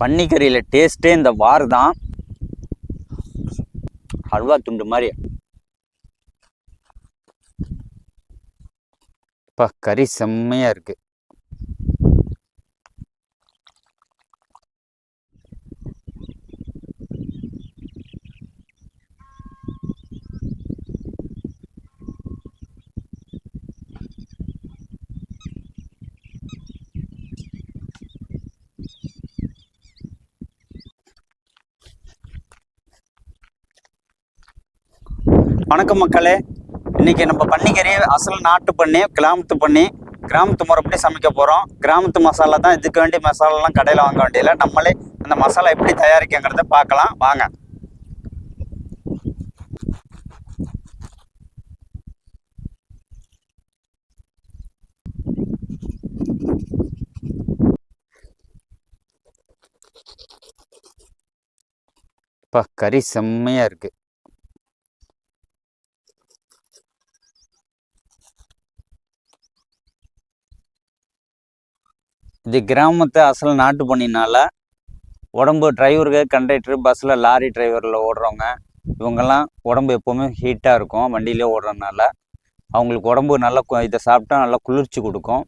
பன்னிக்கறியில் டேஸ்ட்டே இந்த வார் தான். ஹல்வா துண்டு மாதிரி. அப்பா கறி செம்மையாக இருக்குது வணக்கம் மக்களே. இன்னைக்கு நம்ம பன்னிக்கறி அசல் நாட்டு பண்ணி கிராமத்து பண்ணி கிராமத்து முறைப்படி சமைக்க போகிறோம் கிராமத்து மசாலா தான் இதுக்கு வேண்டிய மசாலாலாம் கடையில் வாங்க வேண்டியதில்லை. நம்மளே அந்த மசாலா எப்படி தயாரிக்கங்கிறத பார்க்கலாம். வாங்க. இப்போ கறி செம்மையாக இருக்குது இது கிராமத்தை அசல் நாட்டு பண்ணினால உடம்பு டிரைவருக்கு கண்டக்டர் பஸ்ஸில் லாரி டிரைவரில் ஓடுறவங்க இவங்கெல்லாம் உடம்பு எப்போவுமே ஹீட்டாக இருக்கும் வண்டியிலே ஓடுறதுனால. அவங்களுக்கு உடம்பு நல்லா இதை சாப்பிட்டா நல்லா குளிர்ச்சி கொடுக்கும்.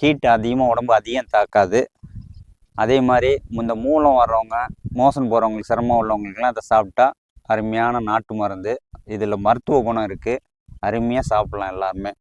ஹீட் அதிகமாக உடம்பு அதிகம் தாக்காது. அதே மாதிரி இந்த மூலம் வர்றவங்க மோசன் போகிறவங்களுக்கு சிரமம் உள்ளவங்களுக்குலாம் அதை சாப்பிட்டா அருமையான நாட்டு மருந்து. இதில் மருத்துவ குணம் இருக்குது அருமையாக சாப்பிட்லாம் எல்லாருமே.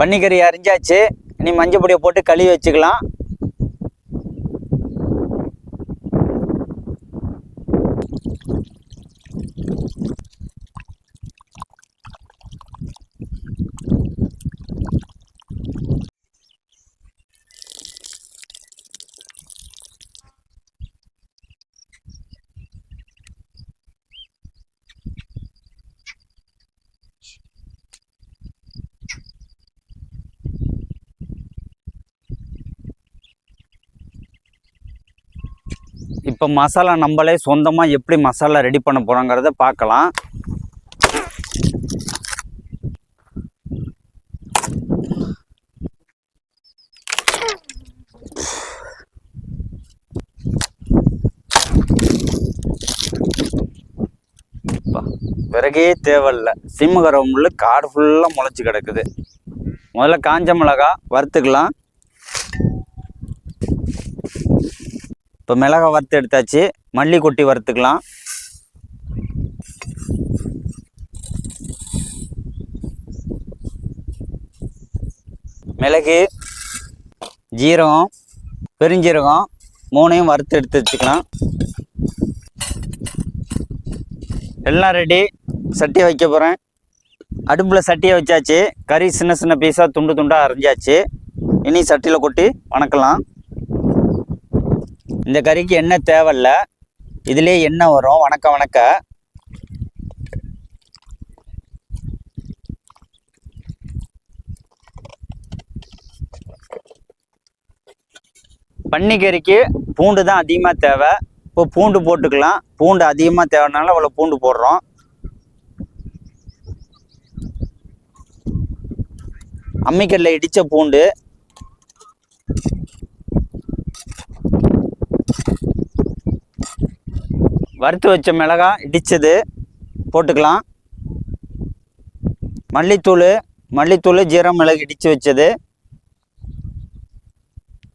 பன்னிக்கறி அரிஞ்சாச்சு. இனி மஞ்சள் பொடியை போட்டு கழுவி வச்சுக்கலாம். இப்போ மசாலா நம்மளே சொந்தமாக எப்படி மசாலா ரெடி பண்ண போகிறோங்கிறத பார்க்கலாம். விறகே தேவையில்ல சிம்மகரம் முள்ளு காடு ஃபுல்லாக முளைச்சி கிடக்குது. முதல்ல காஞ்ச மிளகா வறுத்துக்கலாம். இப்போ மிளகா வறுத்து எடுத்தாச்சு. மல்லி கொட்டி வறுத்துக்கலாம். மிளகு ஜீரகம் பெருஞ்சீரகம் மூணையும் வறுத்து எடுத்து வச்சுக்கலாம். எல்லாம் ரெடி சட்டியை வைக்க போகிறேன் அடுப்பில் சட்டியை வச்சாச்சு. கறி சின்ன சின்ன பீஸாக துண்டு துண்டாக அரைஞ்சாச்சு. இனி சட்டியில் கொட்டி வணக்கலாம். இந்த கறிக்கு எண்ணெய் தேவையில்ல? இதுலேயே எண்ணெய் வரும் வணக்க வணக்க பன்னிக்கறிக்கு பூண்டு தான் அதிகமாக தேவை. இப்போ பூண்டு போட்டுக்கலாம். பூண்டு அதிகமாக தேவைனால அவ்வளோ பூண்டு போடுறோம். அம்மிக்கல்ல இடித்த பூண்டு. வறுத்து வச்ச மிளகாய் இடித்தது போட்டுக்கலாம். மல்லித்தூள் மல்லித்தூள் ஜீரம் மிளகு இடித்து வச்சது.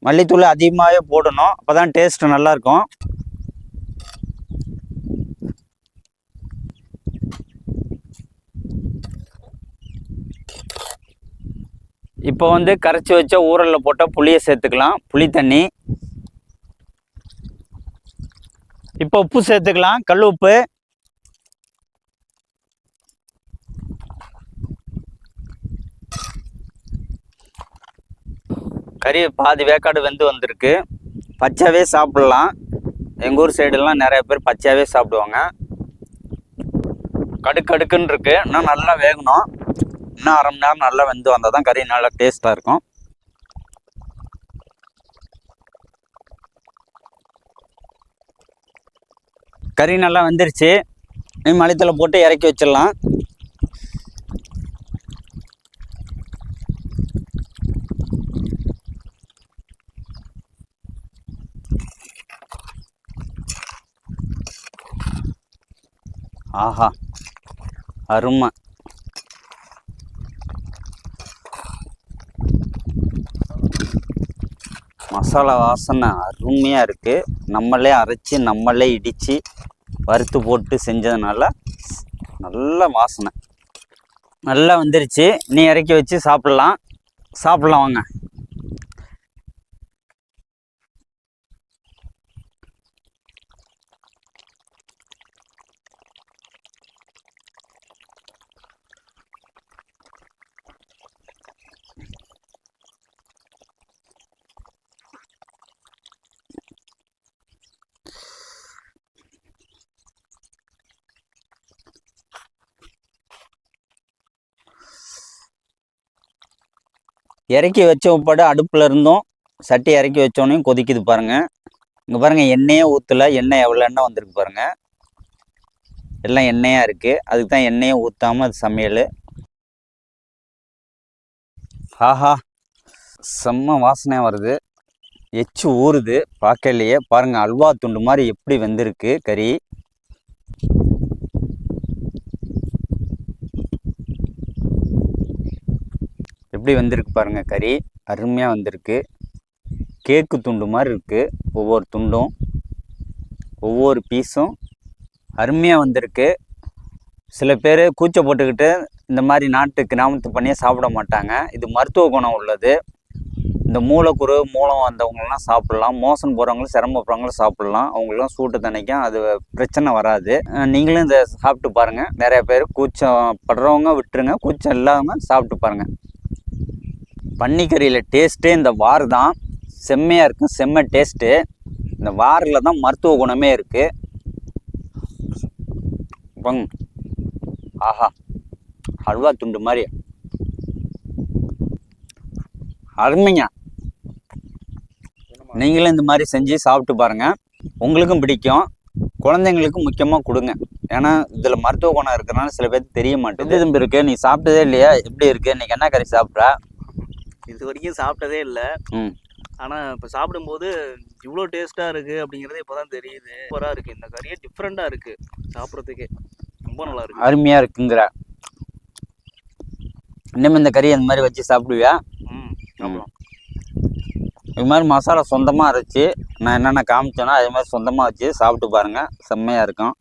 மல்லித்தூள் அதிகமாகவே போடணும் அப்போ தான் டேஸ்ட்டு நல்லாயிருக்கும். இப்போ வந்து கரைச்சி வச்ச ஊரலில் போட்டால் புளியை சேர்த்துக்கலாம். புளி தண்ணி. இப்போ உப்பு சேர்த்துக்கலாம். கல் உப்பு. கறி பாதி வேக்காடு வெந்து வந்திருக்கு. பச்சாவே சாப்பிட்லாம். எங்கள் ஊர் சைடுலாம் நிறைய பேர் பச்சையாகவே சாப்பிடுவாங்க. கடுக்கடுக்குன்னு இருக்குது இன்னும் நல்லா வேகணும். இன்னும் அரை மணி நேரம் நல்லா வெந்து வந்தால் தான் கறி நல்லா டேஸ்ட்டாக இருக்கும். கறி நல்லா வந்துருச்சு. நீ மலைத்தில் போட்டு இறக்கி வச்சிடலாம். ஆஹா அருமை. மசாலா வாசனை அருமையாக இருக்குது நம்மளே அரைச்சி நம்மளே இடித்து வறுத்து போட்டு செஞ்சதுனால நல்ல வாசனை. நல்லா வந்துருச்சு. நீ இறக்கி வச்சு சாப்பிட்லாம். சாப்பிட்லாம் வாங்க. இறக்கி வச்ச உட்பாடு அடுப்பில் இருந்தும். சட்டி இறக்கி வச்சோடனையும் கொதிக்குது பாருங்கள் இங்கே பாருங்க எண்ணெயே ஊற்றல எண்ணெய் எவ்வளோ எண்ணெய் வந்திருக்கு பாருங்கள் எல்லாம் எண்ணெயாக இருக்குது அதுக்கு தான் எண்ணெயை ஊற்றாமல் அது சமையல். ஆஹா செம்ம வாசனையாக வருது. எச்சு ஊறுது. பார்க்கலையே பாருங்க அல்வா துண்டு மாதிரி எப்படி வெந்திருக்கு கறி. எப்படி வந்திருக்கு பாருங்கள் கறி. அருமையாக வந்திருக்கு. கேக்கு துண்டு மாதிரி இருக்குது ஒவ்வொரு துண்டும் ஒவ்வொரு பீஸும் அருமையாக வந்திருக்கு. சில பேர் கூச்சை போட்டுக்கிட்டு இந்த மாதிரி நாட்டு கிராமத்து பண்ணியே சாப்பிட மாட்டாங்க. இது மருத்துவ குணம் உள்ளது. இந்த மூலக்குறு மூலம் வந்தவங்கலாம் சாப்பிட்லாம். மோசன் போகிறவங்களும் சிரமப்படுறவங்களும் சாப்பிட்லாம். அவங்களும் சூட்டு தணிக்கும் அது பிரச்சனை வராது. நீங்களும் இதை சாப்பிட்டு பாருங்கள் நிறைய பேர் கூச்சம் படுறவங்க விட்டுருங்க. கூச்சம் இல்லாதவங்க சாப்பிட்டு பாருங்கள் பன்னிக்கறியில் டேஸ்ட்டே இந்த வார் தான். செம்மையாக இருக்கும் செம்ம டேஸ்ட்டு இந்த வாரில் தான் மருத்துவ குணமே இருக்குது பங். ஆஹா. அல்வா துண்டு மாதிரி. அருமைங்க. நீங்களும் இந்த மாதிரி செஞ்சு சாப்பிட்டு பாருங்கள் உங்களுக்கும் பிடிக்கும். குழந்தைங்களுக்கும் முக்கியமாக கொடுங்க. ஏன்னா இதில் மருத்துவ குணம் இருக்கிறனால சில பேருக்கு தெரிய மாட்டேங்குது. இது இருக்கு? நீ சாப்பிட்டதே இல்லையா? எப்படி இருக்குது இன்னைக்கு என்ன கறி சாப்பிட்ற? இது வரைக்கும் சாப்பிட்டதே இல்லை. ம். ஆனால் இப்போ சாப்பிடும்போது இவ்வளோ டேஸ்ட்டாக இருக்குது அப்படிங்கிறது இப்போ தான் தெரியுது. சூப்பராக இருக்குது இந்த கறியே டிஃப்ரெண்ட்டாக இருக்குது சாப்பிட்றதுக்கே. ரொம்ப நல்லா இருக்கு. அருமையாக இருக்குங்கிற. இன்னும் இந்த கறி அந்த மாதிரி வச்சு சாப்பிடுவியா? ம் சாப்பிடலாம். இது மாதிரி மசாலா சொந்தமாக அரைச்சி நான் என்னென்ன காமிச்சேனோ அதே மாதிரி சொந்தமாக வச்சு சாப்பிட்டு பாருங்கள் செம்மையாக இருக்கும்.